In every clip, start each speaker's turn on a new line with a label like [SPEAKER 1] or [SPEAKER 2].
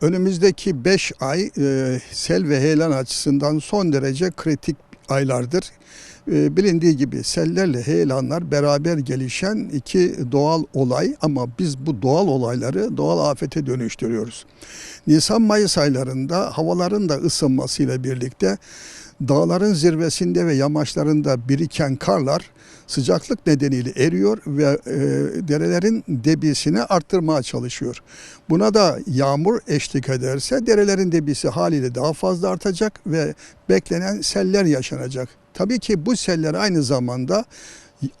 [SPEAKER 1] Önümüzdeki 5 ay e, sel ve heyelan açısından son derece kritik aylardır. E, bilindiği gibi sellerle heyelanlar beraber gelişen iki doğal olay ama biz bu doğal olayları doğal afete dönüştürüyoruz. Nisan-Mayıs aylarında havaların da ısınmasıyla birlikte dağların zirvesinde ve yamaçlarında biriken karlar sıcaklık nedeniyle eriyor ve e, derelerin debisini arttırmaya çalışıyor. Buna da yağmur eşlik ederse derelerin debisi haliyle daha fazla artacak ve beklenen seller yaşanacak. Tabii ki bu seller aynı zamanda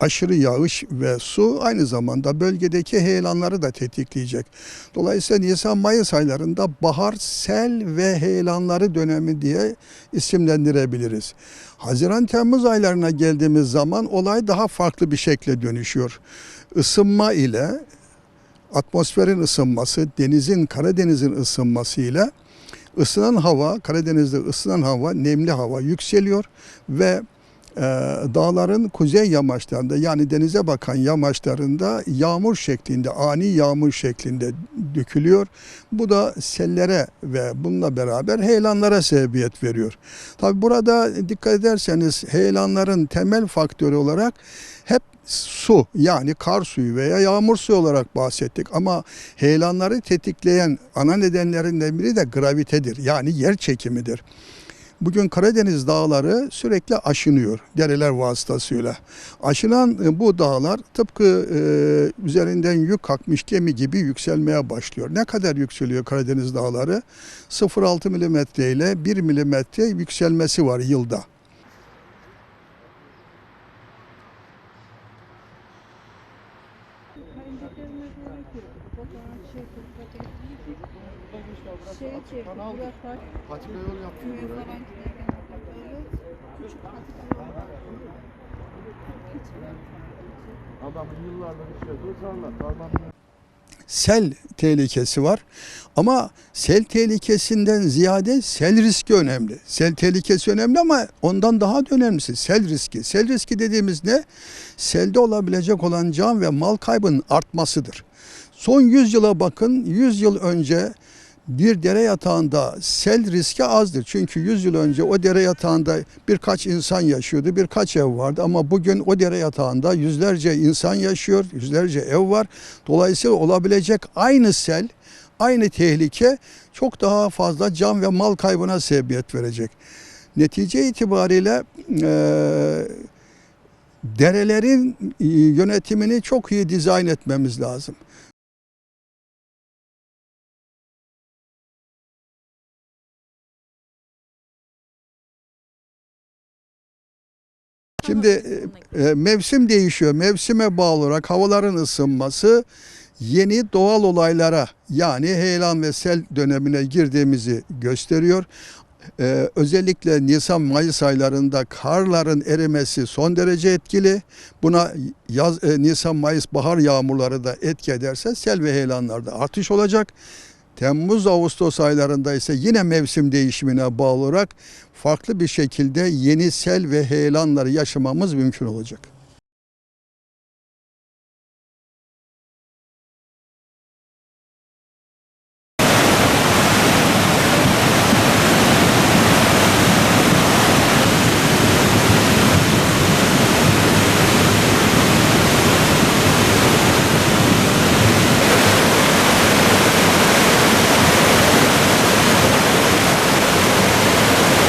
[SPEAKER 1] aşırı yağış ve su aynı zamanda bölgedeki heyelanları da tetikleyecek. Dolayısıyla Nisan-Mayıs aylarında bahar sel ve heyelanları dönemi diye isimlendirebiliriz. Haziran-Temmuz aylarına geldiğimiz zaman olay daha farklı bir şekle dönüşüyor. Isınma ile atmosferin ısınması, denizin, Karadeniz'in ısınması ile ısınan hava, Karadeniz'de ısınan hava, nemli hava yükseliyor ve dağların kuzey yamaçlarında yani denize bakan yamaçlarında yağmur şeklinde, ani yağmur şeklinde dökülüyor. Bu da sellere ve bununla beraber heyelanlara sebebiyet veriyor. Tabi burada dikkat ederseniz heyelanların temel faktörü olarak hep su yani kar suyu veya yağmur suyu olarak bahsettik ama heyelanları tetikleyen ana nedenlerinden biri de gravitedir yani yer çekimidir. Bugün Karadeniz dağları sürekli aşınıyor dereler vasıtasıyla. Aşınan e, bu dağlar tıpkı e, üzerinden yük kalkmış gemi gibi yükselmeye başlıyor. Ne kadar yükseliyor Karadeniz dağları? 0.6 milimetre ile 1 milimetre yükselmesi var yılda.
[SPEAKER 2] Şeye çekti. Burak Bak.
[SPEAKER 3] Patika yol buraya.
[SPEAKER 2] falan giderken. Evet. Küçük patika yol
[SPEAKER 3] Adam yıllardır işletiyor tarla. Tarlanın
[SPEAKER 1] sel tehlikesi var. Ama sel tehlikesinden ziyade sel riski önemli. Sel tehlikesi önemli ama ondan daha da önemlisi sel riski. Sel riski dediğimiz ne? Selde olabilecek olan can ve mal kaybının artmasıdır. Son 100 yıla bakın 100 yıl önce bir dere yatağında sel riski azdır. Çünkü 100 yıl önce o dere yatağında birkaç insan yaşıyordu, birkaç ev vardı. Ama bugün o dere yatağında yüzlerce insan yaşıyor, yüzlerce ev var. Dolayısıyla olabilecek aynı sel, aynı tehlike çok daha fazla can ve mal kaybına sebebiyet verecek. Netice itibariyle eee derelerin e, yönetimini çok iyi dizayn etmemiz lazım. Şimdi e, e, mevsim değişiyor. Mevsime bağlı olarak havaların ısınması yeni doğal olaylara yani heyelan ve sel dönemine girdiğimizi gösteriyor. Ee, özellikle Nisan-Mayıs aylarında karların erimesi son derece etkili. Buna yaz, e, Nisan-Mayıs bahar yağmurları da etki ederse sel ve heyelanlarda artış olacak. Temmuz-Ağustos aylarında ise yine mevsim değişimine bağlı olarak farklı bir şekilde yeni sel ve heyelanları yaşamamız mümkün olacak.